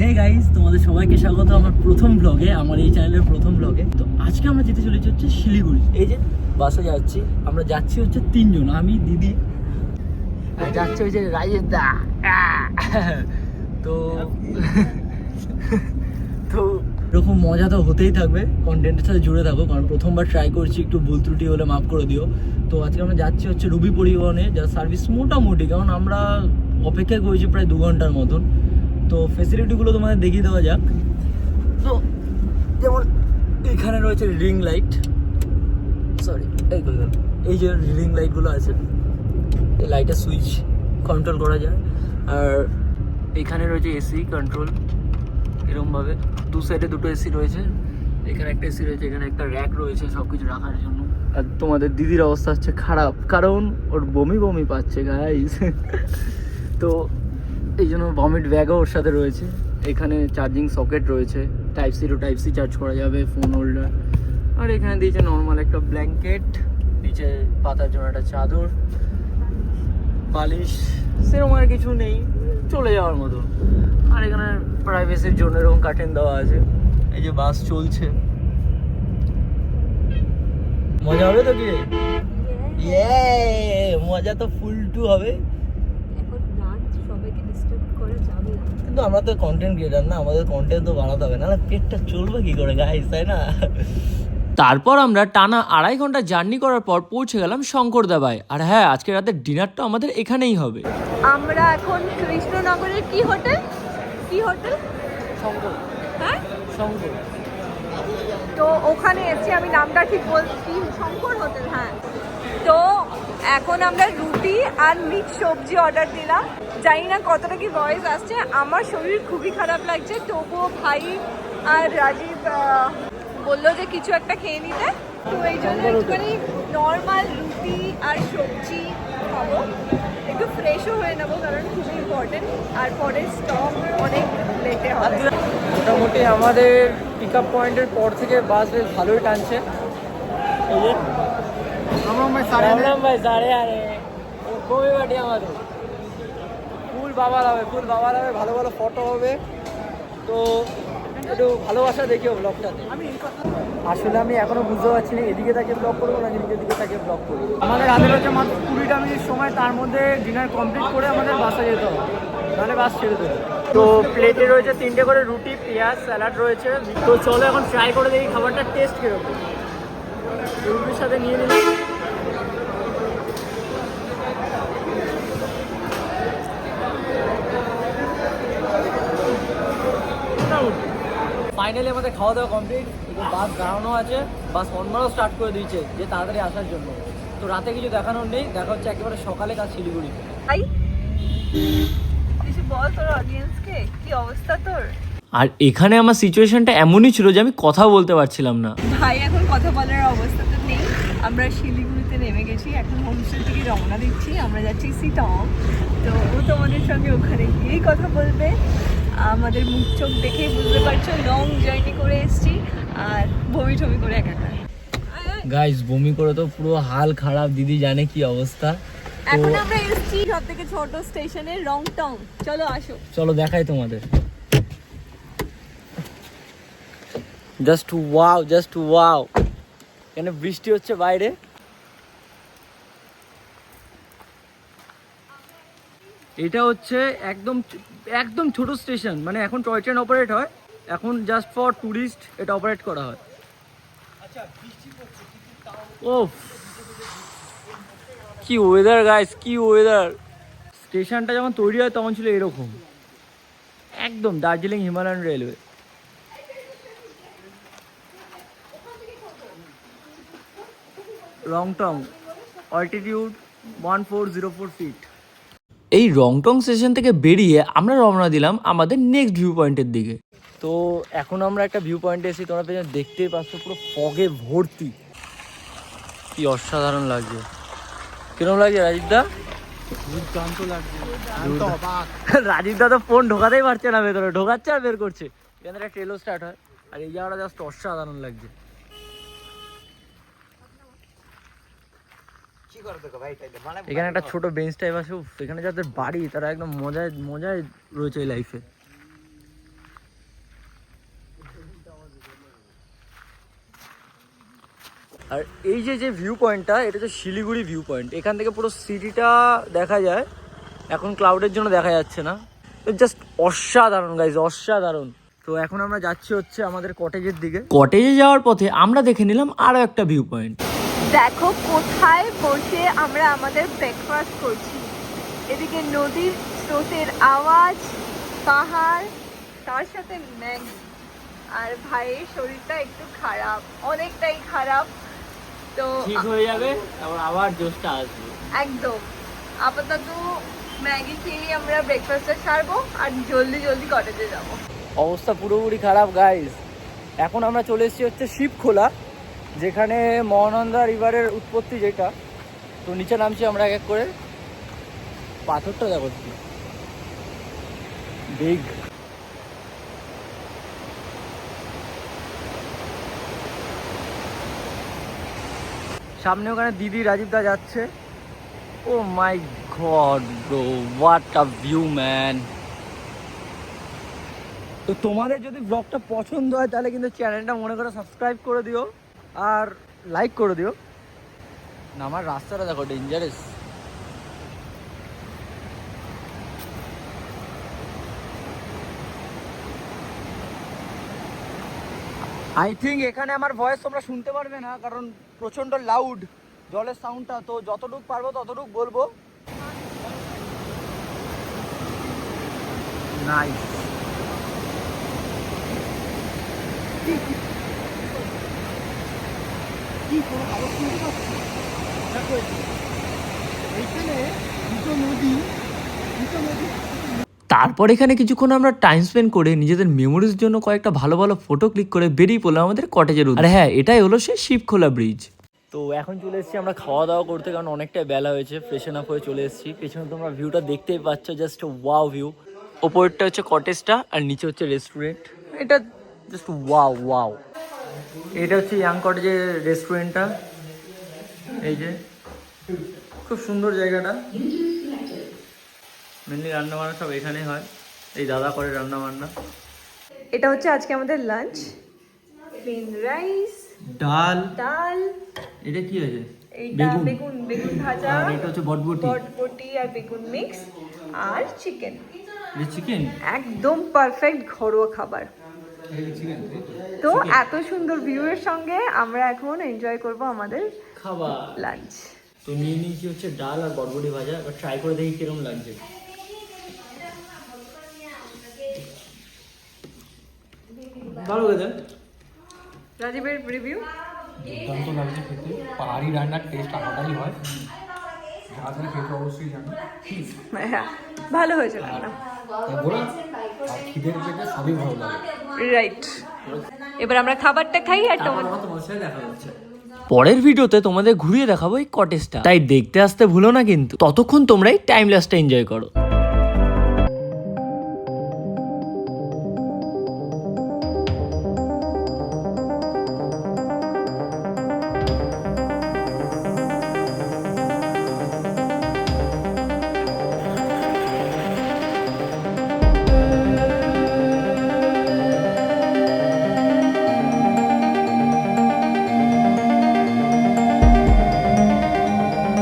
Hey guys তোমাদের সবাইকে স্বাগত আমার প্রথম ব্লগে আমার এই চ্যানেলের প্রথম ব্লগে তো আজকে আমরা যেতে চলেছি হচ্ছে শিলিগুড়ি। এই যে বাসে যাচ্ছি, আমরা যাচ্ছি হচ্ছে তিনজন, আমি, দিদি। আর যাচ্ছে দা তো তো এরকম মজা তো হতেই থাকবে কন্টেন্টের সাথে জুড়ে থাকো, কারণ প্রথমবার ট্রাই করছি, একটু ভুল ত্রুটি হলে মাফ করে দিও। তো আজকে আমরা যাচ্ছি হচ্ছে রুবি পরিবহনে যার সার্ভিস মোটামুটি, কারণ আমরা অপেক্ষা করেছি প্রায় দু ঘণ্টার মতন। তো ফেসিলিটিগুলো তোমাদের দেখিয়ে দেওয়া যাক। তো যেমন এখানে রয়েছে রিং লাইট সরি এই এই যে রিং লাইটগুলো আছে এই লাইটের সুইচ কন্ট্রোল করা যায়। আর এখানে রয়েছে এসি কন্ট্রোল এরকমভাবে দু সাইডে দুটো এসি রয়েছে। এখানে একটা এসি রয়েছে এখানে একটা র্যাক রয়েছে সব কিছু রাখার জন্য। আর তোমাদের দিদির অবস্থা হচ্ছে খারাপ কারণ ওর বমি বমি পাচ্ছে গাইস তো এই জন্য ভমিট ব্যাগও ওর সাথে রয়েছে। এখানে চার্জিং সকেট রয়েছে। Type C to type C charge করা যাবে ফোন হোল্ডার আর এখানে দিয়েছে নর্মাল একটা ব্ল্যাঙ্কেট নিচে পাতার জন্য একটা চাদর, বালিশ, সেরকম আর কিছু নেই, চলে যাওয়ার মতো। আর এখানে প্রাইভেসির জন্য এরকম কাটেন দেওয়া আছে। এই যে বাস চলছে। মজা হবে তো কি? মজা তো ফুল টু হবে এখন নাচ সবাইকে ডিস্টার্ব করা যাবে। কিন্তু আমরা তো কন্টেন্ট ক্রিয়েটার না আমাদের কন্টেন্ট তো বানাতে হবে না পেটটা চলবে কি করে গাইস তাই না? তারপর আমরা টানা আড়াই ঘণ্টা জার্নি করার পর পৌঁছে গেলাম শঙ্করদাবায়। আর হ্যাঁ আজকে রাতের ডিনারটা আমাদের এখানেই হবে। আমরা এখন কৃষ্ণনগরের কি হোটেল? কি হোটেল? শঙ্কর। হ্যাঁ? শঙ্কর। তো ওখানে এসেছি আমি নামটা ঠিক বলছি শঙ্কর হোটেল হ্যাঁ। এখন আমরা রুটি আর মিক্স সবজি অর্ডার দিলাম। জানি না কতটা কি ভয়েস আসছে, আমার শরীর খুবই খারাপ লাগছে, তবুও ভাই আর রাজীব বলল যে কিছু একটা খেয়ে নিতে। তো এই জন্য একটুখানি নর্মাল রুটি আর সবজি খাব। একটু ফ্রেশও হয়ে নেব, কারণ খুবই ইম্পর্টেন্ট আর পরে স্টক অনেক লেটে হবে। মোটামুটি আমাদের পিক আপ পয়েন্টের পর থেকে বাস বেশ ভালোই টানছে। রাম রাম ভাই সাড়ে আরে কমে বাটি আমাদের ফুল বাবা হবে ফুল বাবা হবে ভালো ভালো ফটো হবে। তো একটু ভালোবাসা দেখিও ব্লগটাতে আসলে আমি এখনও বুঝতে পারছি না এদিকে তাকে ব্লগ করব না এদিকে দিকে তাকে ব্লগ করব? আমাদের হাতে রয়েছে মাত্র কুড়িটা মিনিট সময় তার মধ্যে ডিনার কমপ্লিট করে আমাদের বাসা যেতে হবে। নাহলে বাস ছেড়ে দেবে। তো প্লেটে রয়েছে তিনটে করে রুটি পেঁয়াজ স্যালাড রয়েছে। তো চলো এখন ট্রাই করে দেখি খাবারটার টেস্ট কীরকম। রুটির সাথে নিয়ে নিলাম। ফাইনালি আমাদের খাওয়া দাওয়া কমপ্লিট বাস দাঁড়ানো আছে বাস অন্যরাও স্টার্ট করে দিয়েছে যে তাড়াতাড়ি আসার জন্য। তো রাতে কিছু দেখানোর নেই দেখা হচ্ছে একেবারে সকালে কাজ শিলিগুড়ি। ভাই কিছু বল তোর অডিয়েন্সকে কি? অবস্থা তোর? আর এখানে আমার সিচুয়েশনটা এমনই ছিল যে আমি কথা বলতে পারছিলাম না। ভাই এখন কথা বলার অবস্থা তো নেই। আমরা শিলিগুড়িতে নেমে গেছি এখন হোমস্টে থেকে রওনা দিচ্ছি আমরা যাচ্ছি সিটং তো ও তোমাদের সঙ্গে ওখানে গিয়েই কথা বলবে। আমাদের মুখ চোখ দেখেই বুঝতে পারছ লং জার্নি করে এসেছি আর বমি টমি করে একাকার। গাইস বমি করে তো পুরো হাল খারাপ দিদি জানে কি অবস্থা। এখন আমরা এসেছি সব থেকে ছোট স্টেশনে রং টং। চলো আসো। চলো দেখাই তোমাদের। জাস্ট ওয়াও জাস্ট ওয়াও এখানে বৃষ্টি হচ্ছে বাইরে? এটা হচ্ছে একদম একদম ছোট স্টেশন মানে এখন টয় ট্রেন অপারেট হয়। এখন জাস্ট ফর ট্যুরিস্ট এটা অপারেট করা হয়। ও কি ওয়েদার গাইস কি ওয়েদার স্টেশনটা যখন তৈরি হয় তখন ছিল এরকম। একদম Darjeeling Himalayan railway Rongtong altitude one four zero four feet এই রংটং স্টেশন থেকে বেরিয়ে আমরা রওনা দিলাম আমাদের নেক্সট ভিউ পয়েন্টের দিকে। তো এখন আমরা একটা ভিউ পয়েন্টে এসেছি তোমরা পেছনে দেখতেই পাচ্ছ পুরো ফগে ভর্তি। কি অসাধারণ লাগছে। কীরকম লাগছে রাজীব দা? দুর্দান্ত লাগছে। রাজীব দা তো ফোন ঢোকাতেই পারছে না ভেতরে। ঢোকাচ্ছে আর বের করছে। এখানে একটা ট্রেলও স্টার্ট হয়। আর এই জায়গাটা জাস্ট অসাধারণ লাগছে। এখানে একটা ছোট বেঞ্চ টাইপ আছে এখানে যাদের বাড়ি তারা একদম মজায় মজায় রয়েছে এই লাইফে আর এই যে যে ভিউ পয়েন্টটা এটা হচ্ছে শিলিগুড়ি ভিউ পয়েন্ট এখান থেকে পুরো সিটিটা দেখা যায় এখন ক্লাউডের জন্য দেখা যাচ্ছে না। জাস্ট অসাধারণ গাইজ অসাধারণ। তো এখন আমরা যাচ্ছি হচ্ছে আমাদের কটেজের দিকে। কটেজে যাওয়ার পথে আমরা দেখে নিলাম আরও একটা ভিউ পয়েন্ট দেখো কোথায় বসে আমরা আমাদের ব্রেকফাস্ট করছি। এদিকে নদীর স্রোতের আওয়াজ পাহাড় তার সাথে ম্যাগি। আর ভাইয়ের শরীরটা একটু খারাপ অনেকটাই খারাপ। তো ঠিক হয়ে যাবে তারপর আবার জোশটা আসবে। একদম। আপাতত ম্যাগি খেয়ে আমরা ব্রেকফাস্টটা সারবো আর জলদি জলদি কটেজে যাব। অবস্থা পুরোপুরি খারাপ গাইজ এখন আমরা চলে এসেছি হচ্ছে শিবখোলা। যেখানে মহানন্দা রিভারের উৎপত্তি যেটা, তো নিচে নামছি আমরা এক এক করে। পাথরটা দেখো বিগ সামনে ওখানে দিদি রাজীব দা যাচ্ছে। ও my god bro what a view man তো তোমাদের যদি ব্লগটা পছন্দ হয়, তাহলে কিন্তু চ্যানেলটা মনে করে সাবস্ক্রাইব করে দিও। আর লাইক করে দিও। না আমার রাস্তাটা দেখো ডেঞ্জারাস আই থিঙ্ক এখানে আমার ভয়েস তোমরা শুনতে পারবে না কারণ প্রচণ্ড লাউড জলের সাউন্ডটা তো যতটুকু পারব ততটুকু বলব। নাইস কি কোনো শুনতে পাচ্ছি এইখানে দুটো নদী দুটো নদী তারপর এখানে কিছুক্ষণ আমরা টাইম স্পেন্ড করে নিজেদের মেমোরিজ জন্য কয়েকটা ভালো ভালো ফটো ক্লিক করে বেরিয়ে পড়লাম আমাদের কটেজের। আর হ্যাঁ এটাই হলো সেই শিবখোলা ব্রিজ তো এখন চলে এসেছি আমরা খাওয়া দাওয়া করতে, কারণ অনেকটাই বেলা হয়েছে ফ্রেশন আপ হয়ে চলে এসেছি। পেছনে তোমরা ভিউটা দেখতেই পাচ্ছ জাস্ট ওয়াও ভিউ ওপরটা হচ্ছে কটেজটা আর নিচে হচ্ছে রেস্টুরেন্ট এটা জাস্ট ওয়াও ওয়াও এটা হচ্ছে ইয়াং কটেজের রেস্টুরেন্টটা। এই যে খুব সুন্দর জায়গাটা। মেনলি রান্না বান্না সব এখানে হয়। এই দাদা করে রান্নাবান্না। এটা হচ্ছে আজকে আমাদের লাঞ্চ প্লেন রাইস ডাল। ডাল। এটা কি আছে বেগুন। বেগুন বেগুন ভাজা। আর এটা হচ্ছে বটবটি। বটবটি আর বেগুন মিক্স আর চিকেন চিকেন একদম পারফেক্ট ঘরোয়া খাবার। তো এত সুন্দর ভিউ এর সঙ্গে আমরা এখন এনজয় করব আমাদের খাবার। লাঞ্চ তো নিয়ে নিয়েছি হচ্ছে ডাল আর বটবটি ভাজা এবার ট্রাই করে দেখি কীরকম লাগছে। ভালো গেছে রাজীবের রিভিউ দুর্দান্ত লাগছে খেতে। পাহাড়ি রান্নার টেস্ট আলাদাই হয়। যারা যারা খেতে অবশ্যই জানো। হ্যাঁ ভালো হয়েছে রান্না। লাগে। রাইট এবার আমরা খাবারটা খাই আর তোমার পরের ভিডিওতে তোমাদের ঘুরিয়ে দেখাবো এই কটেজটা তাই দেখতে আসতে ভুলো না কিন্তু। ততক্ষণ তোমরাই এই টাইম ল্যাসটা এনজয় করো।